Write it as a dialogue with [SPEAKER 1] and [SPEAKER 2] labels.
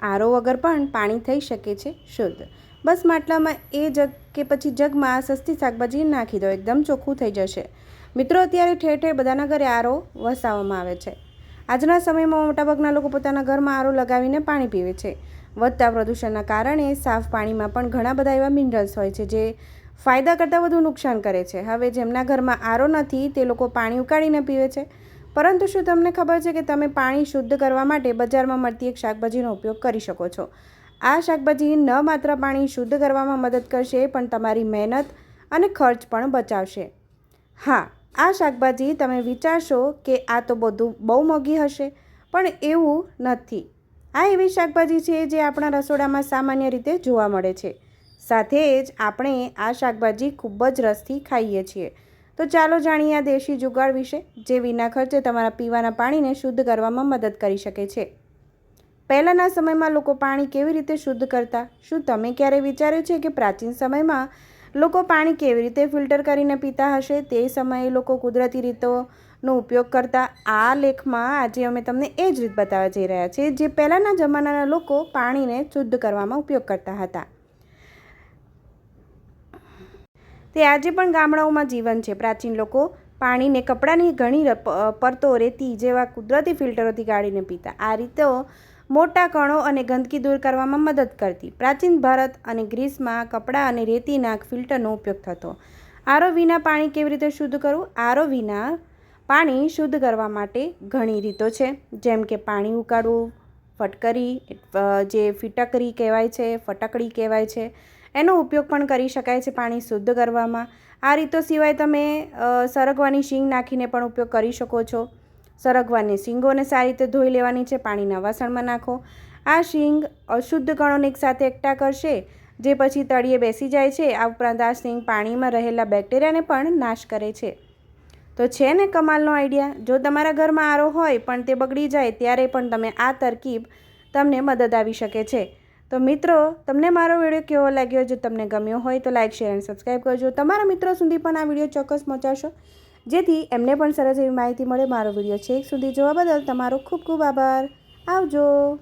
[SPEAKER 1] આરો વગર પણ પાણી થઈ શકે છે શુદ્ધ. બસ માટલામાં એ જગ કે પછી જગમાં સસ્તી શાકભાજી નાખી દો, એકદમ ચોખ્ખું થઈ જશે. મિત્રો, અત્યારે ઠેર ઠેર બધાના ઘરે આરો વસાવવામાં આવે છે. આજના સમયમાં મોટાભાગના લોકો પોતાના ઘરમાં આરો લગાવીને પાણી પીવે છે. વધતા પ્રદૂષણના કારણે સાફ પાણીમાં પણ ઘણા બધા એવા મિનરલ્સ હોય છે જે ફાયદા કરતાં વધુ નુકસાન કરે છે. હવે જેમના ઘરમાં આરો નથી, તે લોકો પાણી ઉકાળીને પીવે છે. પરંતુ શું તમને ખબર છે કે તમે પાણી શુદ્ધ કરવા માટે બજારમાં મળતી એક શાકભાજીનો ઉપયોગ કરી શકો છો? આ શાકભાજી ન માત્ર પાણી શુદ્ધ કરવામાં મદદ કરશે, પણ તમારી મહેનત અને ખર્ચ પણ બચાવશે. હા, આ શાકભાજી તમે વિચારશો કે આ તો બધું બહુ મોંઘી હશે, પણ એવું નથી. આ એવી શાકભાજી છે જે આપણા રસોડામાં સામાન્ય રીતે જોવા મળે છે. સાથે જ આપણે આ શાકભાજી ખૂબ જ રસથી ખાઈએ છીએ. તો ચાલો જાણીએ આ દેશી જુગાડ વિશે, જે વિના ખર્ચે તમારા પીવાના પાણીને શુદ્ધ કરવામાં મદદ કરી શકે છે. પહેલાંના સમયમાં લોકો પાણી કેવી રીતે શુદ્ધ કરતા? શું તમે ક્યારે વિચાર્યું છે કે પ્રાચીન સમયમાં લોકો પાણી કેવી રીતે ફિલ્ટર કરીને પીતા હશે? તે સમયે લોકો કુદરતી રીતોનો ઉપયોગ કરતા. આ લેખમાં આજે અમે તમને એ જ રીત બતાવવા જઈ રહ્યા છીએ, જે પહેલાંના જમાનાના લોકો પાણીને શુદ્ધ કરવામાં ઉપયોગ કરતા હતા. તે આજે પણ ગામડાઓમાં જીવન છે. પ્રાચીન લોકો પાણીને કપડાની ઘણી પરતો રેતી જેવા કુદરતી ફિલ્ટરોથી ગાળીને પીતા. આ રીતો મોટા કણો અને ગંદકી દૂર કરવામાં મદદ કરતી. પ્રાચીન ભારત અને ગ્રીસમાં કપડાં અને રેતીના ફિલ્ટરનો ઉપયોગ થતો. આરો વિના પાણી કેવી રીતે શુદ્ધ કરવું? આરો વિના પાણી શુદ્ધ કરવા માટે ઘણી રીતો છે. જેમ કે પાણી ઉકાળવું, ફટકરી જે ફિટકરી કહેવાય છે, ફટકડી કહેવાય છે એનો ઉપયોગ પણ કરી શકાય છે પાણી શુદ્ધ કરવામાં. આ રીતો સિવાય તમે સરગવાની શીંગ નાખીને પણ ઉપયોગ કરી શકો છો. સરગવાની શીંગોને સારી રીતે ધોઈ લેવાની છે પાણીના વાસણમાં નાખો. આ શીંગ અશુદ્ધ કણોને એકસાથે એકઠા કરશે, જે પછી તળિયે બેસી જાય છે. આ ઉપરાંત આ શીંગ પાણીમાં રહેલા બેક્ટેરિયાને પણ નાશ કરે છે. તો છે ને કમાલનો આઈડિયા? જો તમારા ઘરમાં આરો હોય, પણ તે બગડી જાય, ત્યારે પણ તમે આ તરકીબ તમને મદદ આવી શકે છે. તો મિત્રો, તમને મારો વીડિયો કેવો લાગ્યો? જો તમને ગમ્યો હોય તો લાઇક શેર, અને સબસ્ક્રાઈબ કરજો. તમારા મિત્રો સુધી પણ આ વીડિયો ચોક્કસ પહોંચાડશો. જેથી એમને પણ સરસ એવી માહિતી મળે. મારો વીડિયો છેક સુધી જોવા બદલ તમારો ખૂબ ખૂબ આભાર. આવજો.